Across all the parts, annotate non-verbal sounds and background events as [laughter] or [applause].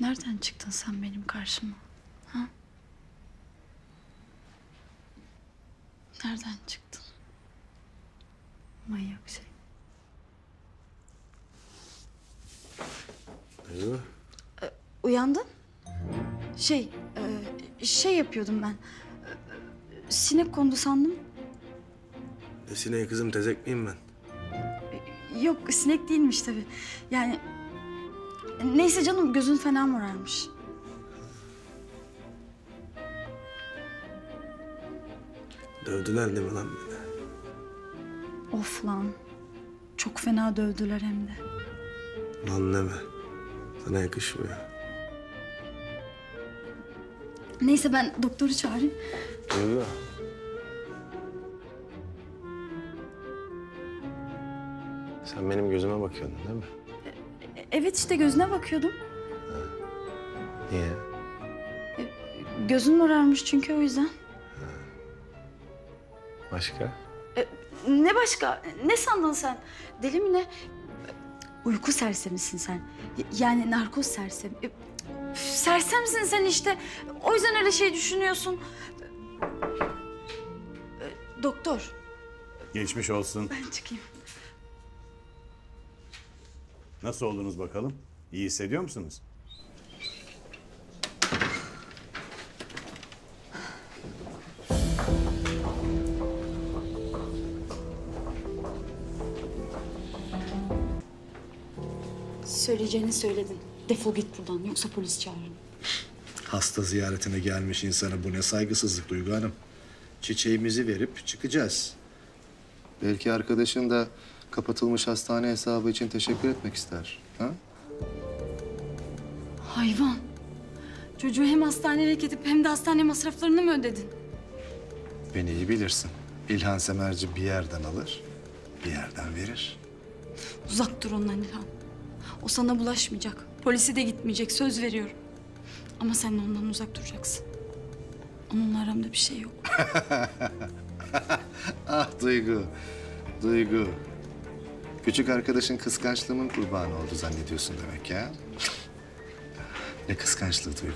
Nereden çıktın sen benim karşıma? Ha? Nereden çıktın? Manyak şey. Duygu. Uyandın? Şey, e, şey yapıyordum ben. E, Sinek kondu sandım. Ne sineği kızım tezek miyim ben? Yok, sinek değilmiş tabii. Yani neyse canım gözün fena morarmış. Dövdüler değil mi lan beni? Of lan. Çok fena dövdüler hem de. Lan deme. Sana yakışmıyor. Neyse ben doktoru çağırayım. Duygu. Sen benim gözüme bakıyordun değil mi? E, Evet işte gözüne bakıyordum. Niye? Gözün morarmış çünkü o yüzden. Başka? Ne başka? Ne sandın sen? Deli mi ne? Uyku sersemisin sen. Yani narkoz sersemi. E, üf, Sersemsin sen işte. O yüzden öyle şey düşünüyorsun. E, Doktor, Geçmiş olsun. ben çıkayım. Nasıl oldunuz bakalım? İyi hissediyor musunuz? Söyleyeceğini söyledin. Defol git buradan yoksa polis çağırırım. Hasta ziyaretine gelmiş insana bu ne saygısızlık Duygu Hanım. Çiçeğimizi verip çıkacağız. Belki arkadaşın da kapatılmış hastane hesabı için teşekkür etmek ister. Ha? Hayvan. Çocuğu hem hastaneye gidip hem de hastane masraflarını mı ödedin? Beni iyi bilirsin. İlhan Semerci bir yerden alır, bir yerden verir. Uzak dur ondan İlhan. O sana bulaşmayacak. Polisi de gitmeyecek söz veriyorum. Ama sen de ondan uzak duracaksın. Onunla aramda bir şey yok. [laughs] Ah Duygu, Duygu. Küçük arkadaşın kıskançlığımın kurbanı oldu zannediyorsun demek ya. Ne kıskançlığı Duygu,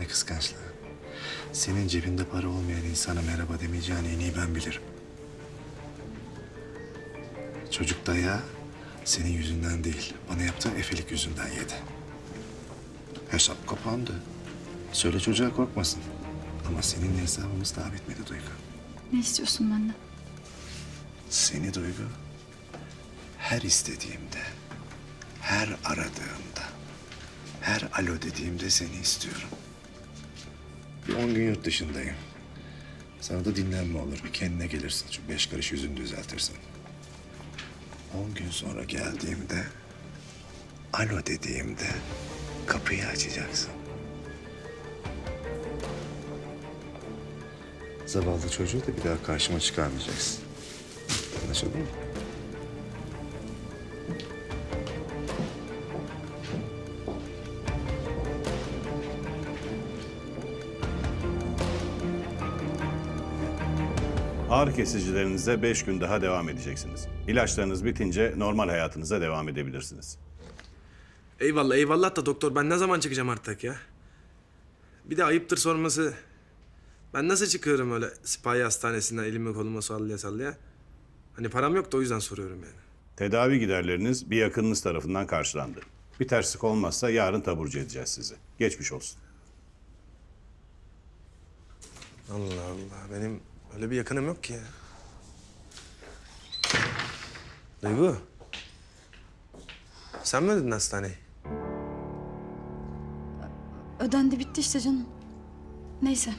ne kıskançlığı. Senin cebinde para olmayan insana merhaba demeyeceğini en iyi ben bilirim. Çocuk dayağı senin yüzünden değil, bana yaptığı efelik yüzünden yedi. Hesap kapandı. Söyle çocuğa korkmasın. Ama seninle hesabımız daha bitmedi Duygu. Ne istiyorsun benden? Seni Duygu, her istediğimde, her aradığımda, her alo dediğimde seni istiyorum. Bir on gün yurt dışındayım. Sana da dinlenme olur, bir kendine gelirsin. Şu beş karış yüzünü düzeltirsin. On gün sonra geldiğimde, alo dediğimde kapıyı açacaksın. Zavallı çocuğu da bir daha karşıma çıkarmayacaksın. Anlaşıldı mı? Ağrı kesicilerinize beş gün daha devam edeceksiniz. İlaçlarınız bitince normal hayatınıza devam edebilirsiniz. Eyvallah eyvallah da doktor ben ne zaman çıkacağım artık ya? Bir de ayıptır sorması. Ben nasıl çıkıyorum öyle sipahi hastanesinden elimi kolumu sallaya sallaya? Hani param yok da o yüzden soruyorum yani. Tedavi giderleriniz bir yakınınız tarafından karşılandı. Bir terslik olmazsa yarın taburcu edeceğiz sizi. Geçmiş olsun. Allah Allah benim öyle bir yakınım yok ki ya. Duygu. Sen mi ödedin hastaneyi? Ödendi bitti işte canım. Neyse